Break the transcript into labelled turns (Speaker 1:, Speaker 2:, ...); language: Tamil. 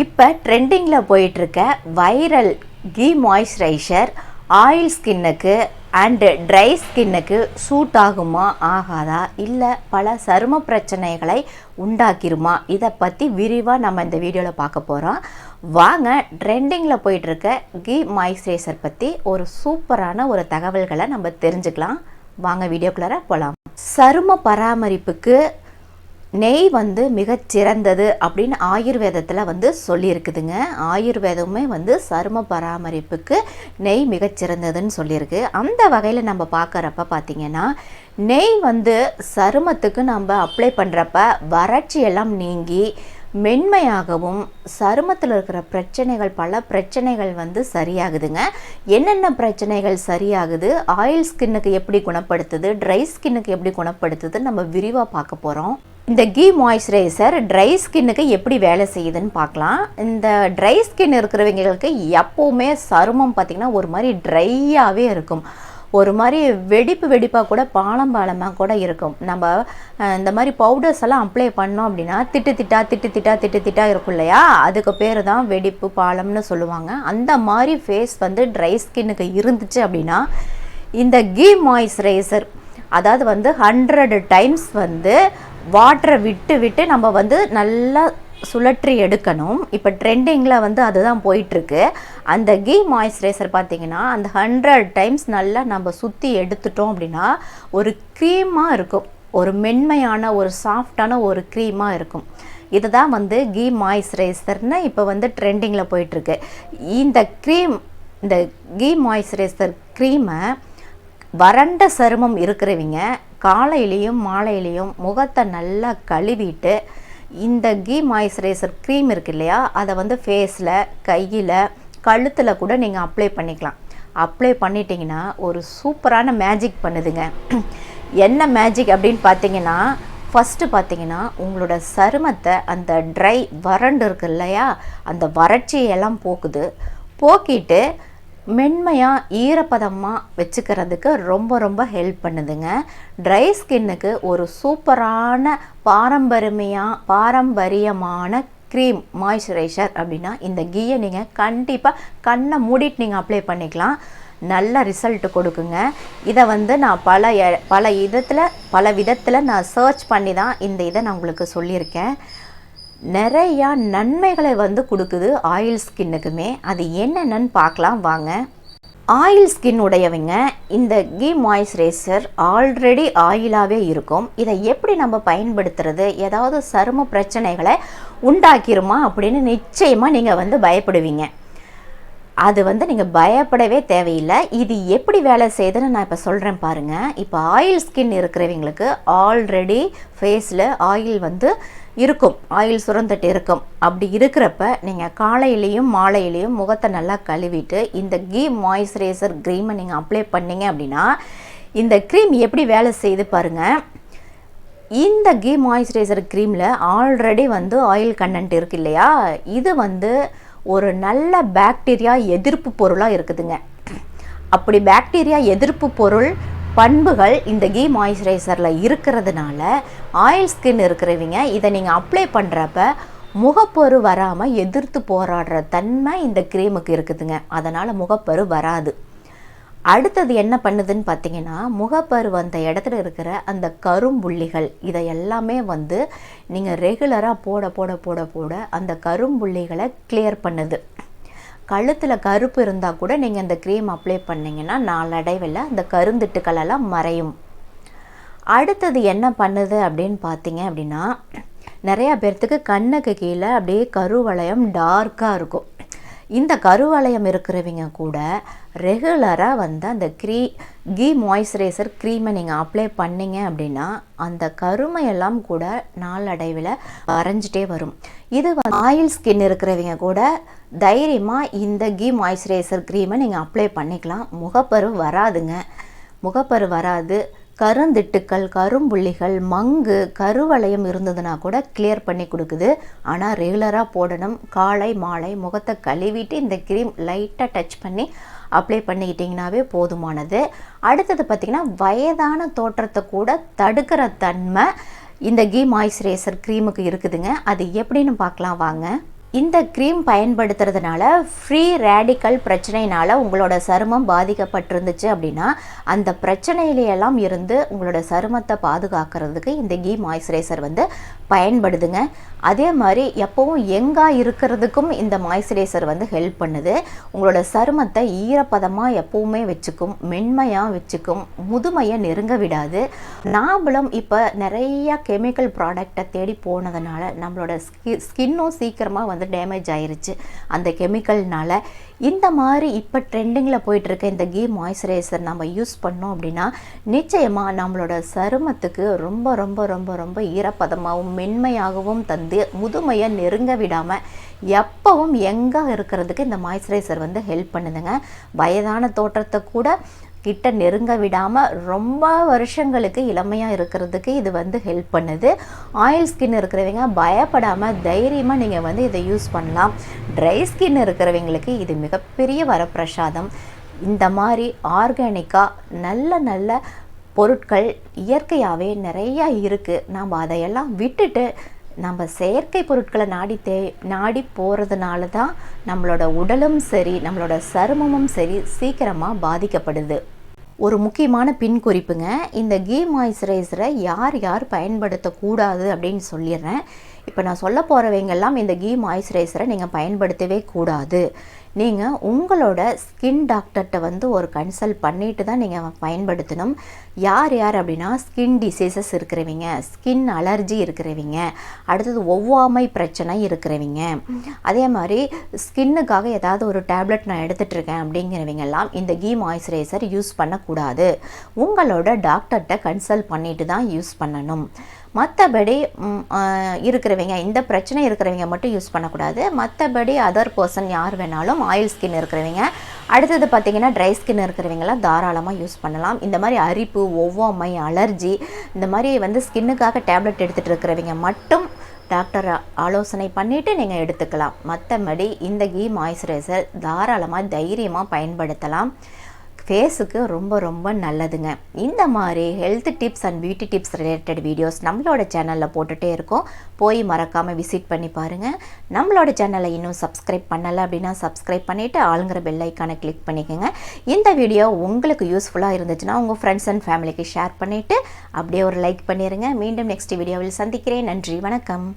Speaker 1: இப்போ ட்ரெண்டிங்கில் போயிட்டுருக்க வைரல் கீ மாய்ஸ்சரைசர் ஆயில் ஸ்கின்னுக்கு அண்டு ட்ரை ஸ்கின்னுக்கு சூட் ஆகுமா ஆகாதா? இல்லை பல சரும பிரச்சனைகளை உண்டாக்கிருமா? இதை பற்றி விரிவாக நம்ம இந்த வீடியோவில் பார்க்க போகிறோம் வாங்க ட்ரெண்டிங்கில் போயிட்டுருக்க கீ மாய்ஸ்சரைசர் பற்றி ஒரு சூப்பரான ஒரு தகவல்களை நம்ம தெரிஞ்சுக்கலாம். வாங்க வீடியோக்குள்ளார போகலாம் சரும பராமரிப்புக்கு நெய் வந்து மிகச்சிறந்தது அப்படின்னு ஆயுர்வேதத்தில் வந்து சொல்லியிருக்குதுங்க. ஆயுர்வேதமே வந்து சரும பராமரிப்புக்கு நெய் மிகச்சிறந்ததுன்னு சொல்லியிருக்கு. அந்த வகையில் நம்ம பார்க்குறப்ப பார்த்திங்கன்னா நெய் வந்து சருமத்துக்கு நம்ம அப்ளை பண்ணுறப்ப வறட்சி எல்லாம் நீங்கி மென்மையாகவும் சருமத்தில் இருக்கிற பிரச்சனைகள் பல பிரச்சனைகள் வந்து சரியாகுதுங்க. என்னென்ன பிரச்சனைகள் சரியாகுது? ஆயில் ஸ்கின்னுக்கு எப்படி குணப்படுத்துது? ட்ரை ஸ்கின்னுக்கு எப்படி குணப்படுத்துது நம்ம விரிவாக பார்க்க போகிறோம் இந்த கீ மாய்ஸ்சரைசர் ட்ரை ஸ்கின்னுக்கு எப்படி வேலை செய்யுதுன்னு பார்க்கலாம். இந்த ட்ரை ஸ்கின் இருக்கிறவங்களுக்கு எப்போவுமே சருமம் பார்த்திங்கன்னா ஒரு மாதிரி ட்ரையாகவே இருக்கும். ஒரு மாதிரி வெடிப்பு வெடிப்பாக கூட பாலம் பாலமாக கூட இருக்கும். நம்ம இந்த மாதிரி பவுடர்ஸ் எல்லாம் அப்ளை பண்ணோம் அப்படின்னா திட்டு திட்டா திட்டு திட்டா திட்டு திட்டா இருக்கும் இல்லையா? அதுக்கு பேர் தான் வெடிப்பு பாலம்னு சொல்லுவாங்க. அந்த மாதிரி ஃபேஸ் வந்து ட்ரை ஸ்கின்னுக்கு இருந்துச்சு அப்படின்னா இந்த கீ மாய்ஸ்சரைசர் அதாவது வந்து ஹண்ட்ரட் டைம்ஸ் வந்து வாட்டரை விட்டு விட்டு நம்ம வந்து நல்லா சுழற்றி எடுக்கணும். இப்போ ட்ரெண்டிங்கில் வந்து அதுதான் போயிட்டுருக்கு. அந்த கீ மாய்ஸ்சரைசர் பார்த்தீங்கன்னா அந்த ஹண்ட்ரட் டைம்ஸ் நல்லா நம்ம சுற்றி எடுத்துட்டோம் அப்படின்னா ஒரு க்ரீமாக இருக்கும். ஒரு மென்மையான ஒரு சாஃப்டான ஒரு க்ரீமாக இருக்கும். இதுதான் வந்து கீ மாய்ஸ்சரைசர்னு இப்போ வந்து ட்ரெண்டிங்கில் போயிட்டுருக்கு. இந்த க்ரீம் இந்த கீ மாய்ஸ்சரைசர் க்ரீமை வறண்ட சருமம் இருக்கிறவங்க காலையிலையும் மாலையிலையும் முகத்தை நல்லா கழுவிட்டு இந்த கீ மாய்ஸ்சரைசர் க்ரீம் இருக்கு இல்லையா? அதை வந்து ஃபேஸில் கையில் கழுத்தில் கூட நீங்கள் அப்ளை பண்ணிக்கலாம். அப்ளை பண்ணிட்டீங்கன்னா ஒரு சூப்பரான மேஜிக் பண்ணுதுங்க. என்ன மேஜிக் அப்படின்னு பார்த்தீங்கன்னா ஃபஸ்ட்டு பார்த்தீங்கன்னா உங்களோட சருமத்தை அந்த ட்ரை வறண்டு இருக்கு இல்லையா? அந்த வறட்சியெல்லாம் போக்குது. போக்கிட்டு மென்மையாக ஈரப்பதமாக வச்சுக்கிறதுக்கு ரொம்ப ரொம்ப ஹெல்ப் பண்ணுதுங்க. ட்ரை ஸ்கின்னுக்கு ஒரு சூப்பரான பாரம்பரியமையாக பாரம்பரியமான க்ரீம் மாய்ஸ்சரைசர் அப்படின்னா இந்த கீயை நீங்கள் கண்டிப்பாக கண்ணை மூடிட்டு நீங்கள் அப்ளை பண்ணிக்கலாம். நல்ல ரிசல்ட் கொடுக்குங்க. இதை வந்து நான் பல எ- பல விதத்தில் பல விதத்தில் நான் சர்ச் பண்ணி தான் இந்த இதை நான் உங்களுக்கு சொல்லியிருக்கேன். நிறையா நன்மைகளை வந்து கொடுக்குது ஆயில் ஸ்கின்னுக்குமே அது என்னென்னு பார்க்கலாம் வாங்க. ஆயில் ஸ்கின் உடையவங்க இந்த கீ மாய்ஸ்சரைசர் ஆல்ரெடி ஆயிலாகவே இருக்கும். இதை எப்படி நம்ம பயன்படுத்துறது? ஏதாவது சரும பிரச்சனைகளை உண்டாக்கிருமா அப்படின்னு நிச்சயமாக நீங்கள் வந்து பயப்படுவீங்க. அது வந்து நீங்கள் பயப்படவே தேவையில்லை. இது எப்படி வேலை செய்யுதுன்னு நான் இப்போ சொல்கிறேன் பாருங்கள் இப்போ ஆயில் ஸ்கின் இருக்கிறவங்களுக்கு ஆல்ரெடி ஃபேஸில் ஆயில் வந்து இருக்கும். ஆயில் சுரந்துட்டு இருக்கும். அப்படி இருக்கிறப்ப நீங்கள் காலையிலையும் மாலையிலையும் முகத்தை நல்லா கழுவிட்டு இந்த கீ மாய்ஸ்சரைசர் க்ரீமை நீங்கள் அப்ளை பண்ணீங்க அப்படின்னா இந்த க்ரீம் எப்படி வேலை செய்யுது பாருங்கள் இந்த கீ மாய்ஸ்சரைசர் க்ரீமில் ஆல்ரெடி வந்து ஆயில் கண்டென்ட் இருக்கு இல்லையா? இது வந்து ஒரு நல்ல பாக்டீரியா எதிர்ப்பு பொருளாக இருக்குதுங்க. அப்படி பாக்டீரியா எதிர்ப்பு பொருள் பண்புகள் இந்த கீ மாய்ஸ்சரைசரில் இருக்கிறதுனால ஆயில் ஸ்கின் இருக்கிறவங்க இதை நீங்கள் அப்ளை பண்ணுறப்ப முகப்பரு வராமல் எதிர்த்து போராடுற தன்மை இந்த க்ரீமுக்கு இருக்குதுங்க. அதனால் முகப்பரு வராது. அடுத்தது என்ன பண்ணுதுன்னு பார்த்தீங்கன்னா முகப்பரு வந்த இடத்துல இருக்கிற அந்த கரும்புள்ளிகள் இதை எல்லாமே வந்து நீங்கள் ரெகுலராக போட போட போட போட அந்த கரும்புள்ளிகளை கிளியர் பண்ணுது. கழுத்தில் கருப்பு இருந்தால் கூட நீங்கள் அந்த க்ரீம் அப்ளை பண்ணிங்கன்னா நாளடைவில் அந்த கருந்திட்டுக்களெல்லாம் மறையும். அடுத்தது என்ன பண்ணுது அப்படின்னு பார்த்தீங்க அப்படின்னா நிறையா பேர்த்துக்கு கண்ணுக்கு கீழே அப்படியே கருவளையம் டார்க்காக இருக்கும். இந்த கருவளையம் இருக்கிறவங்க கூட ரெகுலராக வந்து அந்த க்ரீ கீ மாய்ஸ்சரைசர் க்ரீமை நீங்கள் அப்ளை பண்ணிங்க அப்படின்னா அந்த கருமையெல்லாம் கூட நாளடைவில் வரைஞ்சிட்டே வரும். இது வந்து ஆயில் ஸ்கின் இருக்கிறவங்க கூட தைரியமாக இந்த கீ மாய்ஸ்சரைசர் க்ரீமை நீங்கள் அப்ளை பண்ணிக்கலாம். முகப்பரு வராதுங்க. முகப்பரு வராது. கருந்திட்டுக்கள் கரும்புள்ளிகள் மங்கு கருவளையம் இருந்ததுன்னா கூட கிளியர் பண்ணி கொடுக்குது. ஆனால் ரெகுலராக போடணும். காலை மாலை முகத்தை கழுவிட்டு இந்த க்ரீம் லைட்டாக டச் பண்ணி அப்ளை பண்ணிக்கிட்டிங்கனாவே போதுமானது. அடுத்தது பார்த்திங்கன்னா வயதான தோற்றத்தை கூட தடுக்கிற தன்மை இந்த கீ மாய்ஸ்சரைசர் க்ரீமுக்கு இருக்குதுங்க. அது எப்படின்னு பார்க்கலாம் வாங்க. இந்த க்ரீம் பயன்படுத்துறதுனால ஃப்ரீ ரேடிக்கல் பிரச்சனையினால் உங்களோட சருமம் பாதிக்கப்பட்டிருந்துச்சு அப்படின்னா அந்த பிரச்சனையிலையெல்லாம் இருந்து உங்களோட சருமத்தை பாதுகாக்கிறதுக்கு இந்த கீ மாய்ஸ்சரைசர் வந்து பயன்படுதுங்க. அதே மாதிரி எப்போவும் எங்காக இருக்கிறதுக்கும் இந்த மாய்ஸ்சரைசர் வந்து ஹெல்ப் பண்ணுது. உங்களோட சருமத்தை ஈரப்பதமாக எப்போவுமே வச்சுக்கும் மென்மையாக வச்சுக்கும் முதுமையை நெருங்க விடாது. நாமளும் இப்போ நிறைய கெமிக்கல் ப்ராடக்டை தேடி போனதுனால நம்மளோட ஸ்கி ஸ்கின்னும் சீக்கிரமாக வந்து டேமேஜ் ஆயிருச்சு. அந்த கெமிக்கல்னால இந்த மாதிரி இப்போ ட்ரெண்டிங்கில் போயிட்டுருக்க இந்த கீ மாய்ஸ்சரைசர் நம்ம யூஸ் பண்ணோம் அப்படின்னா நிச்சயமாக நம்மளோட சருமத்துக்கு ரொம்ப ரொம்ப ரொம்ப ரொம்ப ஈரப்பதமாகவும் மென்மையாகவும் தந்து முதுமையை நெருங்க விடாமல் எப்பவும் எங்கே இருக்கிறதுக்கு இந்த மாய்ஸ்சரைசர் வந்து ஹெல்ப் பண்ணுதுங்க. வயதான தோற்றத்தை கூட கிட்ட நெருங்க விடாமல் ரொம்ப வருஷங்களுக்கு இளமையாக இருக்கிறதுக்கு இது வந்து ஹெல்ப் பண்ணுது. ஆயில் ஸ்கின் இருக்கிறவங்க பயப்படாமல் தைரியமாக நீங்கள் வந்து இதை யூஸ் பண்ணலாம். ட்ரை ஸ்கின் இருக்கிறவங்களுக்கு இது மிகப்பெரிய வரப்பிரசாதம். இந்த மாதிரி ஆர்கானிக்காக நல்ல நல்ல பொருட்கள் இயற்கையாகவே நிறையா இருக்குது நாம் அதையெல்லாம் விட்டுட்டு நம்ம செயற்கை பொருட்களை நாடி தே நாடி போகிறதுனால தான் நம்மளோட உடலும் சரி நம்மளோட சருமமும் சரி சீக்கிரமாக பாதிக்கப்படுது. ஒரு முக்கியமான பின் குறிப்புங்க இந்த கீ மாய்ஸ்சரைசரை யார் யார் பயன்படுத்தக்கூடாது அப்படின்னு சொல்லிடுறேன். இப்போ நான் சொல்ல போகிறவங்கெல்லாம் இந்த கீ மாய்ஸ்சரைசரை நீங்கள் பயன்படுத்தவே கூடாது. நீங்கள் உங்களோட ஸ்கின் டாக்டர்கிட்ட வந்து ஒரு கன்சல்ட் பண்ணிட்டு தான் நீங்கள் பயன்படுத்தணும். யார் யார் அப்படின்னா ஸ்கின் டிசீசஸ் இருக்கிறவங்க ஸ்கின் அலர்ஜி இருக்கிறவங்க அடுத்தது ஒவ்வாமை பிரச்சனை இருக்கிறவங்க. அதே மாதிரி ஸ்கின்னுக்காக ஏதாவது ஒரு டேப்லெட் நான் எடுத்துகிட்ருக்கேன் அப்படிங்கிறவங்கெல்லாம் இந்த கீ மாய்ஸ்சரைசர் யூஸ் பண்ணக்கூடாது. உங்களோட டாக்டர்கிட்ட கன்சல்ட் பண்ணிட்டு தான் யூஸ் பண்ணணும். மற்றபடி இருக்கிறவங்க இந்த பிரச்சனை இருக்கிறவங்க மட்டும் யூஸ் பண்ணக்கூடாது. மற்றபடி அதர் பர்சன் யார் வேணாலும் ஆயில் ஸ்கின் இருக்கிறவங்க. அடுத்தது பார்த்திங்கன்னா ட்ரை ஸ்கின் இருக்கிறவங்களாம் தாராளமாக யூஸ் பண்ணலாம். இந்த மாதிரி அரிப்பு ஒவ்வாமை அலர்ஜி இந்த மாதிரி வந்து ஸ்கின்னுக்காக டேப்லெட் எடுத்துகிட்டு இருக்கிறவங்க மட்டும் டாக்டர் ஆலோசனை பண்ணிவிட்டு நீங்கள் எடுத்துக்கலாம். மற்றபடி இந்த கீ மாய்ஸ்சரைசர் தாராளமாக தைரியமாக பயன்படுத்தலாம். ஃபேஸுக்கு ரொம்ப ரொம்ப நல்லதுங்க. இந்த மாதிரி health tips and beauty tips related videos நம்மளோட சேனலில் போட்டுகிட்டே இருக்கோம். போய் மறக்காமல் விசிட் பண்ணி பாருங்கள் நம்மளோட சேனலை இன்னும் சப்ஸ்கிரைப் பண்ணலை அப்படின்னா சப்ஸ்கிரைப் பண்ணிவிட்டு ஆளுங்கிற பெல் ஐக்கானை கிளிக் பண்ணிக்கோங்க. இந்த வீடியோ உங்களுக்கு யூஸ்ஃபுல்லாக இருந்துச்சுன்னா உங்கள் ஃப்ரெண்ட்ஸ் அண்ட் ஃபேமிலிக்கு ஷேர் பண்ணிவிட்டு அப்படியே ஒரு லைக் பண்ணிடுங்க மீண்டும் நெக்ஸ்ட் வீடியோவில் சந்திக்கிறேன். நன்றி வணக்கம்.